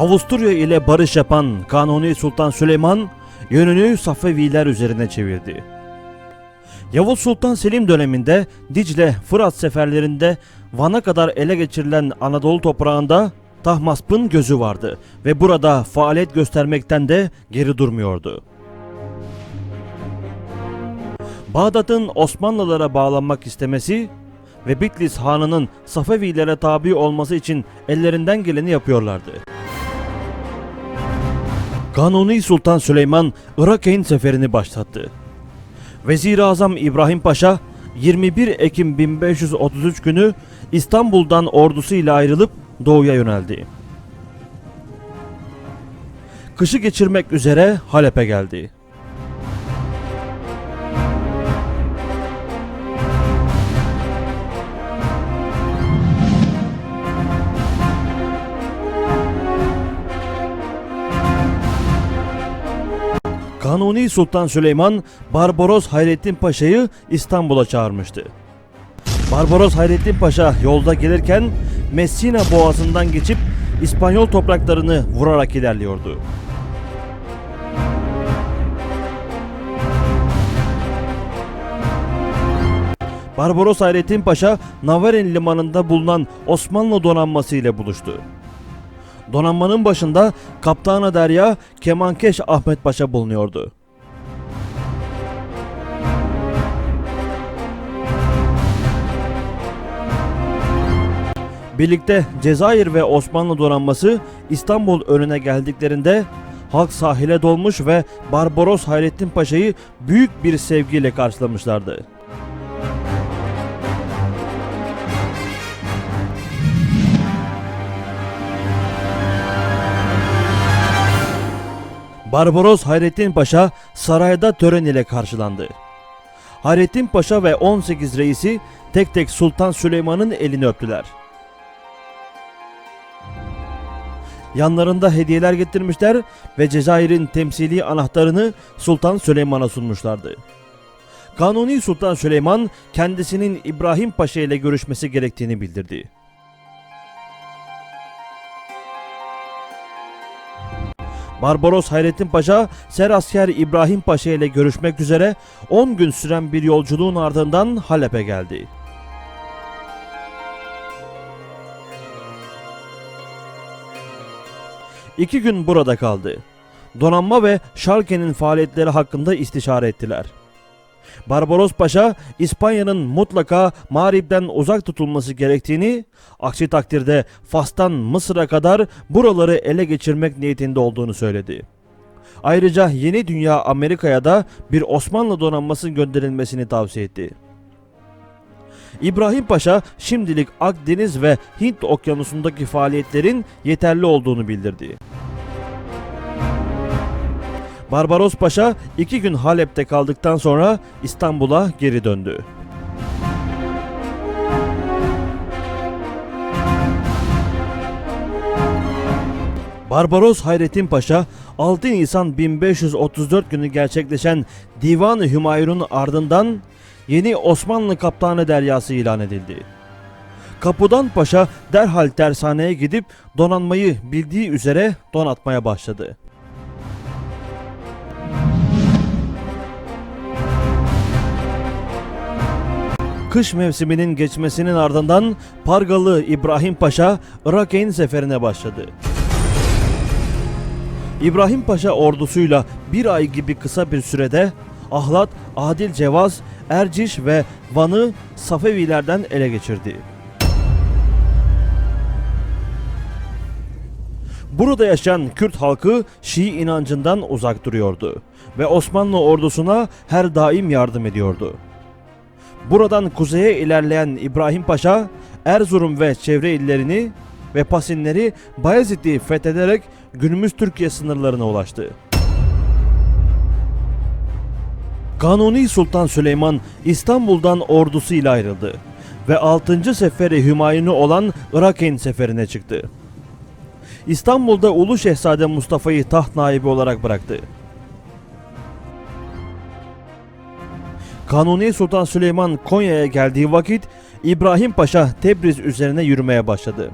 Avusturya ile barış yapan Kanuni Sultan Süleyman yönünü Safeviler üzerine çevirdi. Yavuz Sultan Selim döneminde Dicle, Fırat seferlerinde Van'a kadar ele geçirilen Anadolu toprağında Tahmasp'ın gözü vardı ve burada faaliyet göstermekten de geri durmuyordu. Bağdat'ın Osmanlılara bağlanmak istemesi ve Bitlis Hanı'nın Safevilere tabi olması için ellerinden geleni yapıyorlardı. Kanuni Sultan Süleyman Irak'ın seferini başlattı. Vezir-i Azam İbrahim Paşa 21 Ekim 1533 günü İstanbul'dan ordusuyla ayrılıp doğuya yöneldi. Kışı geçirmek üzere Halep'e geldi. Kanuni Sultan Süleyman Barbaros Hayrettin Paşa'yı İstanbul'a çağırmıştı. Barbaros Hayrettin Paşa yolda gelirken Messina boğazından geçip İspanyol topraklarını vurarak ilerliyordu. Barbaros Hayrettin Paşa Navarin limanında bulunan Osmanlı donanması ile buluştu. Donanmanın başında Kaptanı Derya Kemankeş Ahmet Paşa bulunuyordu. Birlikte Cezayir ve Osmanlı donanması İstanbul önüne geldiklerinde halk sahile dolmuş ve Barbaros Hayrettin Paşa'yı büyük bir sevgiyle karşılamışlardı. Barbaros Hayrettin Paşa sarayda tören ile karşılandı. Hayrettin Paşa ve 18 reisi tek tek Sultan Süleyman'ın elini öptüler. Yanlarında hediyeler getirmişler ve Cezayir'in temsili anahtarını Sultan Süleyman'a sunmuşlardı. Kanuni Sultan Süleyman kendisinin İbrahim Paşa ile görüşmesi gerektiğini bildirdi. Barbaros Hayrettin Paşa, Serasker İbrahim Paşa ile görüşmek üzere 10 gün süren bir yolculuğun ardından Halep'e geldi. İki gün burada kaldı. Donanma ve Şalke'nin faaliyetleri hakkında istişare ettiler. Barbaros Paşa, İspanya'nın mutlaka Mağrib'den uzak tutulması gerektiğini, aksi takdirde Fas'tan Mısır'a kadar buraları ele geçirmek niyetinde olduğunu söyledi. Ayrıca yeni dünya Amerika'ya da bir Osmanlı donanması gönderilmesini tavsiye etti. İbrahim Paşa şimdilik Akdeniz ve Hint okyanusundaki faaliyetlerin yeterli olduğunu bildirdi. Barbaros Paşa iki gün Halep'te kaldıktan sonra İstanbul'a geri döndü. Barbaros Hayrettin Paşa 6 Nisan 1534 günü gerçekleşen Divan-ı Hümayun'un ardından yeni Osmanlı Kaptanı Deryası ilan edildi. Kapudan Paşa derhal tersaneye gidip donanmayı bildiği üzere donatmaya başladı. Kış mevsiminin geçmesinin ardından Pargalı İbrahim Paşa Irak'ın seferine başladı. İbrahim Paşa ordusuyla bir ay gibi kısa bir sürede Ahlat, Adil Cevaz, Erciş ve Van'ı Safevilerden ele geçirdi. Burada yaşayan Kürt halkı Şii inancından uzak duruyordu ve Osmanlı ordusuna her daim yardım ediyordu. Buradan kuzeye ilerleyen İbrahim Paşa, Erzurum ve çevre illerini ve Pasinleri Bayezid'i fethederek günümüz Türkiye sınırlarına ulaştı. Kanuni Sultan Süleyman İstanbul'dan ordusuyla ayrıldı ve 6. seferi Hümayun'u olan Irak'ın seferine çıktı. İstanbul'da Ulu Şehzade Mustafa'yı taht naibi olarak bıraktı. Kanuni Sultan Süleyman Konya'ya geldiği vakit İbrahim Paşa Tebriz üzerine yürümeye başladı.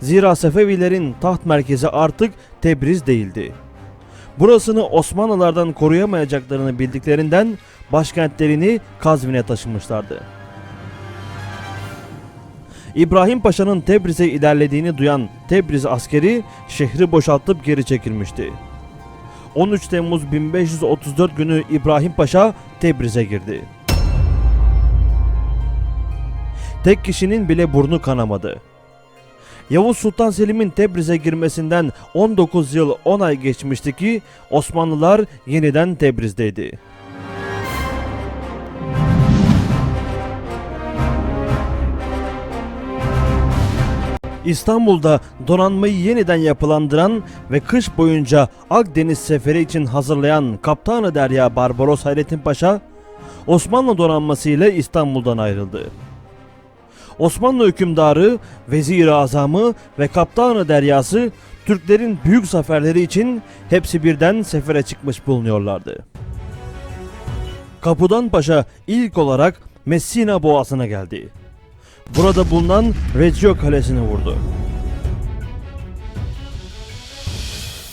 Zira Sefevilerin taht merkezi artık Tebriz değildi. Burasını Osmanlılardan koruyamayacaklarını bildiklerinden başkentlerini Kazvin'e taşımışlardı. İbrahim Paşa'nın Tebriz'e ilerlediğini duyan Tebriz askeri şehri boşaltıp geri çekilmişti. 13 Temmuz 1534 günü İbrahim Paşa Tebriz'e girdi. Tek kişinin bile burnu kanamadı. Yavuz Sultan Selim'in Tebriz'e girmesinden 19 yıl 10 ay geçmişti ki Osmanlılar yeniden Tebriz'deydi. İstanbul'da donanmayı yeniden yapılandıran ve kış boyunca Akdeniz seferi için hazırlayan Kaptanı Derya Barbaros Hayrettin Paşa, Osmanlı donanması ile İstanbul'dan ayrıldı. Osmanlı hükümdarı, vezir-i azamı ve kaptanı deryası Türklerin büyük zaferleri için hepsi birden sefere çıkmış bulunuyorlardı. Kapudan Paşa ilk olarak Messina boğazına geldi. Burada bulunan Reggio Kalesi'ni vurdu.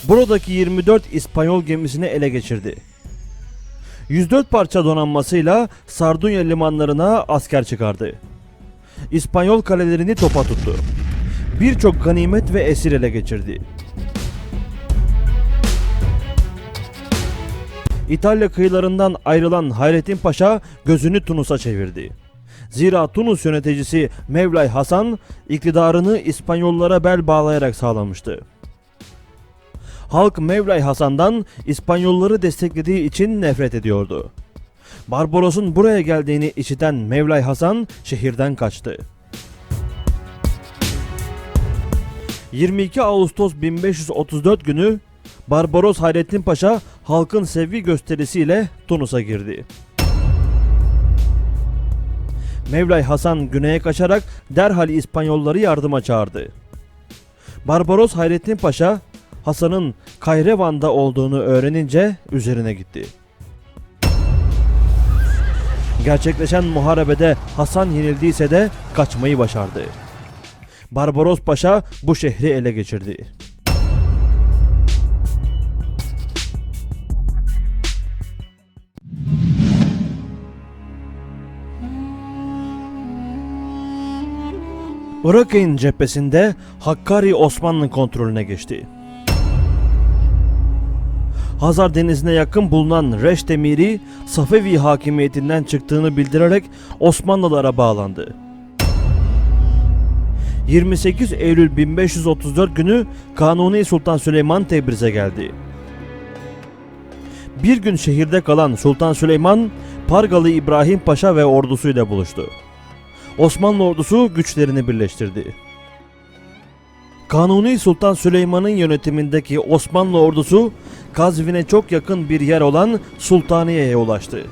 Buradaki 24 İspanyol gemisini ele geçirdi. 104 parça donanmasıyla Sardunya limanlarına asker çıkardı. İspanyol kalelerini topa tuttu. Birçok ganimet ve esir ele geçirdi. İtalya kıyılarından ayrılan Hayrettin Paşa gözünü Tunus'a çevirdi. Zira Tunus yöneticisi Mevlay Hasan iktidarını İspanyollara bel bağlayarak sağlamıştı. Halk Mevlay Hasan'dan İspanyolları desteklediği için nefret ediyordu. Barbaros'un buraya geldiğini işiten Mevlay Hasan şehirden kaçtı. 22 Ağustos 1534 günü Barbaros Hayrettin Paşa halkın sevgi gösterisiyle Tunus'a girdi. Mevlay Hasan güneye kaçarak derhal İspanyolları yardıma çağırdı. Barbaros Hayrettin Paşa Hasan'ın Kayrevan'da olduğunu öğrenince üzerine gitti. Gerçekleşen muharebede Hasan yenildiyse de kaçmayı başardı. Barbaros Paşa bu şehri ele geçirdi. Irak'ın cephesinde Hakkari Osmanlı kontrolüne geçti. Hazar Denizi'ne yakın bulunan Reş Emiri Safevi hakimiyetinden çıktığını bildirerek Osmanlılara bağlandı. 28 Eylül 1534 günü Kanuni Sultan Süleyman Tebriz'e geldi. Bir gün şehirde kalan Sultan Süleyman, Pargalı İbrahim Paşa ve ordusuyla buluştu. Osmanlı ordusu güçlerini birleştirdi. Kanuni Sultan Süleyman'ın yönetimindeki Osmanlı ordusu Kazvin'e çok yakın bir yer olan Sultaniye'ye ulaştı.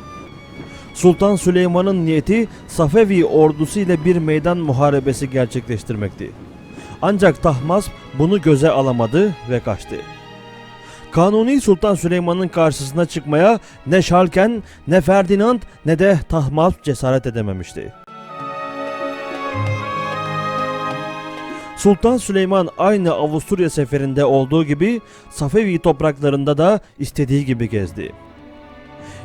Sultan Süleyman'ın niyeti Safevi ordusu ile bir meydan muharebesi gerçekleştirmekti. Ancak Tahmasp bunu göze alamadı ve kaçtı. Kanuni Sultan Süleyman'ın karşısına çıkmaya ne Şalken, ne Ferdinand ne de Tahmasp cesaret edememişti. Sultan Süleyman aynı Avusturya seferinde olduğu gibi Safevi topraklarında da istediği gibi gezdi.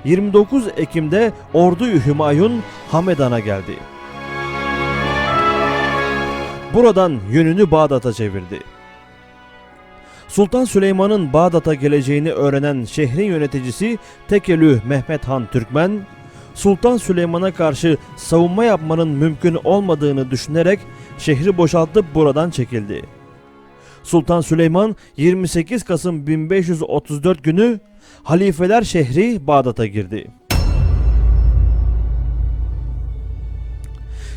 29 Ekim'de Ordu-i Hümayun Hamedan'a geldi. Buradan yönünü Bağdat'a çevirdi. Sultan Süleyman'ın Bağdat'a geleceğini öğrenen şehrin yöneticisi Tekelü Mehmet Han Türkmen, Sultan Süleyman'a karşı savunma yapmanın mümkün olmadığını düşünerek şehri boşaltıp buradan çekildi. Sultan Süleyman 28 Kasım 1534 günü Halifeler şehri Bağdat'a girdi.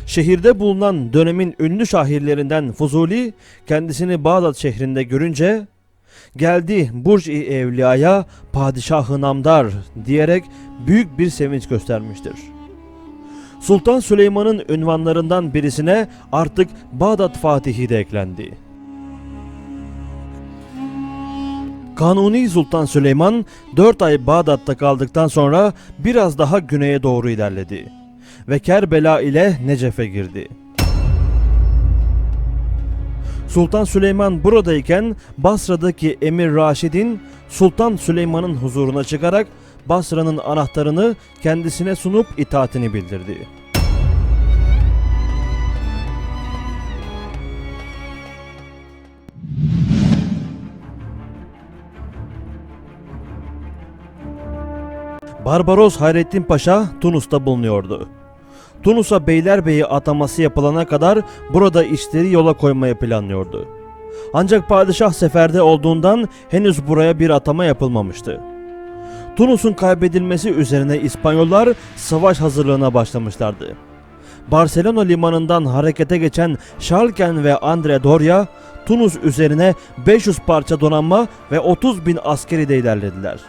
Şehirde bulunan dönemin ünlü şahirlerinden Fuzuli kendisini Bağdat şehrinde görünce geldi Burj-i Evliya'ya padişahı namdar diyerek büyük bir sevinç göstermiştir. Sultan Süleyman'ın ünvanlarından birisine artık Bağdat Fatihi de eklendi. Kanuni Sultan Süleyman 4 ay Bağdat'ta kaldıktan sonra biraz daha güneye doğru ilerledi ve Kerbela ile Necef'e girdi. Sultan Süleyman buradayken Basra'daki Emir Raşid'in Sultan Süleyman'ın huzuruna çıkarak Basra'nın anahtarını kendisine sunup itaatini bildirdi. Barbaros Hayrettin Paşa Tunus'ta bulunuyordu. Tunus'a Beylerbeyi ataması yapılana kadar burada işleri yola koymayı planlıyordu. Ancak padişah seferde olduğundan henüz buraya bir atama yapılmamıştı. Tunus'un kaybedilmesi üzerine İspanyollar savaş hazırlığına başlamışlardı. Barcelona limanından harekete geçen Schalken ve Andre Doria, Tunus üzerine 500 parça donanma ve 30 bin askeri de ilerlediler.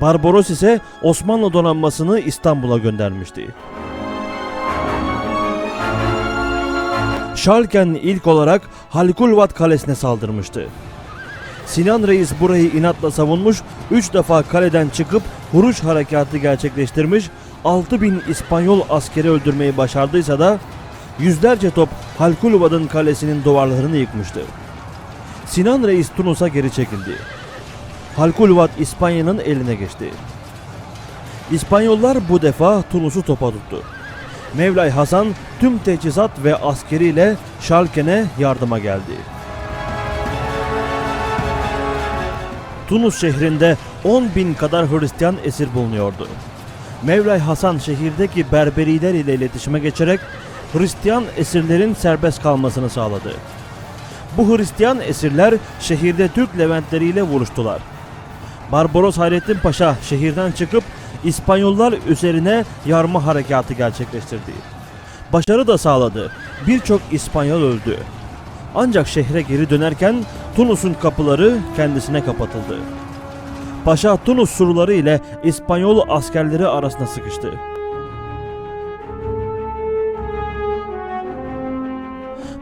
Barbaros ise Osmanlı donanmasını İstanbul'a göndermişti. Schalken ilk olarak Halkulvat Kalesi'ne saldırmıştı. Sinan Reis burayı inatla savunmuş, 3 defa kaleden çıkıp vuruş harekatı gerçekleştirmiş, 6000 İspanyol askeri öldürmeyi başardıysa da yüzlerce top Halkulvat'ın kalesinin duvarlarını yıkmıştı. Sinan Reis Tunus'a geri çekildi. Halkulvat İspanya'nın eline geçti. İspanyollar bu defa Tunus'u topa tuttu. Mevlay Hasan tüm teçhizat ve askeriyle Şalken'e yardıma geldi. Tunus şehrinde 10 bin kadar Hristiyan esir bulunuyordu. Mevlay Hasan şehirdeki Berberiler ile iletişime geçerek Hristiyan esirlerin serbest kalmasını sağladı. Bu Hristiyan esirler şehirde Türk Leventleriyle vuruştular. Barbaros Hayrettin Paşa şehirden çıkıp İspanyollar üzerine yarma harekatı gerçekleştirdi. Başarı da sağladı. Birçok İspanyol öldü. Ancak şehre geri dönerken Tunus'un kapıları kendisine kapatıldı. Paşa Tunus surları ile İspanyol askerleri arasında sıkıştı.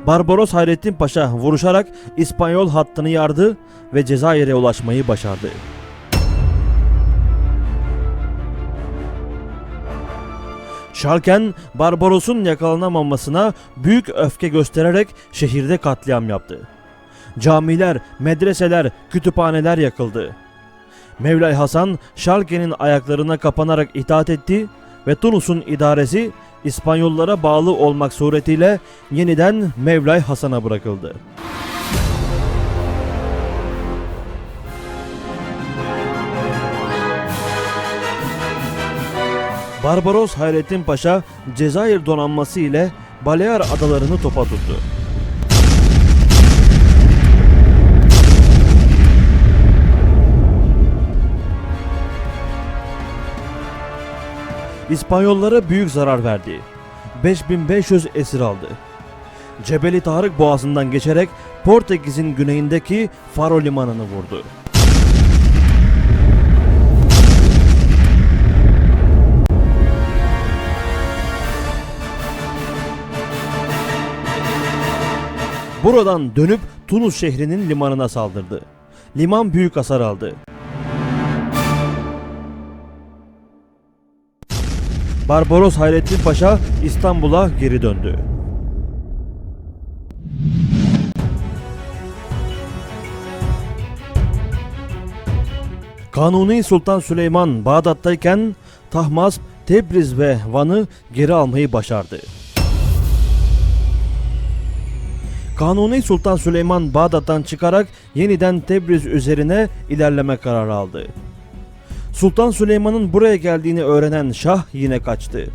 Barbaros Hayrettin Paşa vuruşarak İspanyol hattını yardı ve Cezayir'e ulaşmayı başardı. Şarken Barbaros'un yakalanamamasına büyük öfke göstererek şehirde katliam yaptı. Camiler, medreseler, kütüphaneler yakıldı. Mevlay Hasan Şalke'nin ayaklarına kapanarak itaat etti ve Tunus'un idaresi İspanyollara bağlı olmak suretiyle yeniden Mevlay Hasan'a bırakıldı. Barbaros Hayrettin Paşa Cezayir donanması ile Balear adalarını topa tuttu. İspanyollara büyük zarar verdi. 5500 esir aldı. Cebeli Tarık boğazından geçerek Portekiz'in güneyindeki Faro limanını vurdu. Buradan dönüp Tunus şehrinin limanına saldırdı. Liman büyük hasar aldı. Barbaros Hayrettin Paşa İstanbul'a geri döndü. Kanuni Sultan Süleyman Bağdat'tayken Tahmasp, Tebriz ve Van'ı geri almayı başardı. Kanuni Sultan Süleyman Bağdat'tan çıkarak yeniden Tebriz üzerine ilerleme kararı aldı. Sultan Süleyman'ın buraya geldiğini öğrenen Şah yine kaçtı.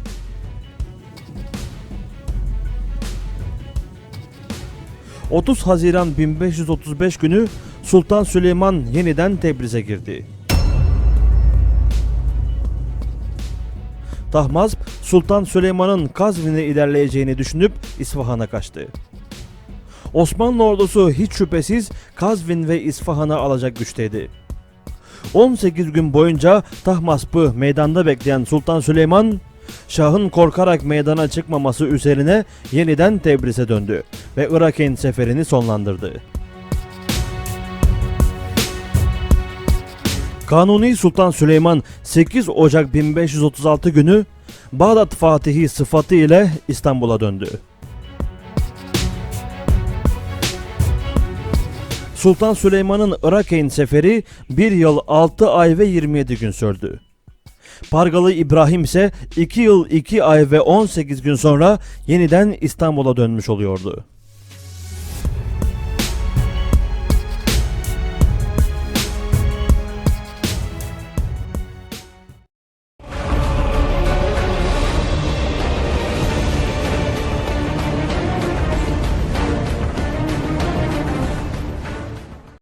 ...30 Haziran 1535 günü Sultan Süleyman yeniden Tebriz'e girdi. Tahmasp, Sultan Süleyman'ın Kazvin'e ilerleyeceğini düşünüp İsfahan'a kaçtı. Osmanlı ordusu hiç şüphesiz Kazvin ve İsfahan'ı alacak güçteydi. 18 gün boyunca Tahmasp'ı meydanda bekleyen Sultan Süleyman, Şah'ın korkarak meydana çıkmaması üzerine yeniden Tebriz'e döndü ve Irak'ın seferini sonlandırdı. Kanuni Sultan Süleyman 8 Ocak 1536 günü Bağdat Fatihi sıfatı ile İstanbul'a döndü. Sultan Süleyman'ın Irak'ın seferi 1 yıl 6 ay ve 27 gün sürdü. Pargalı İbrahim ise 2 yıl 2 ay ve 18 gün sonra yeniden İstanbul'a dönmüş oluyordu.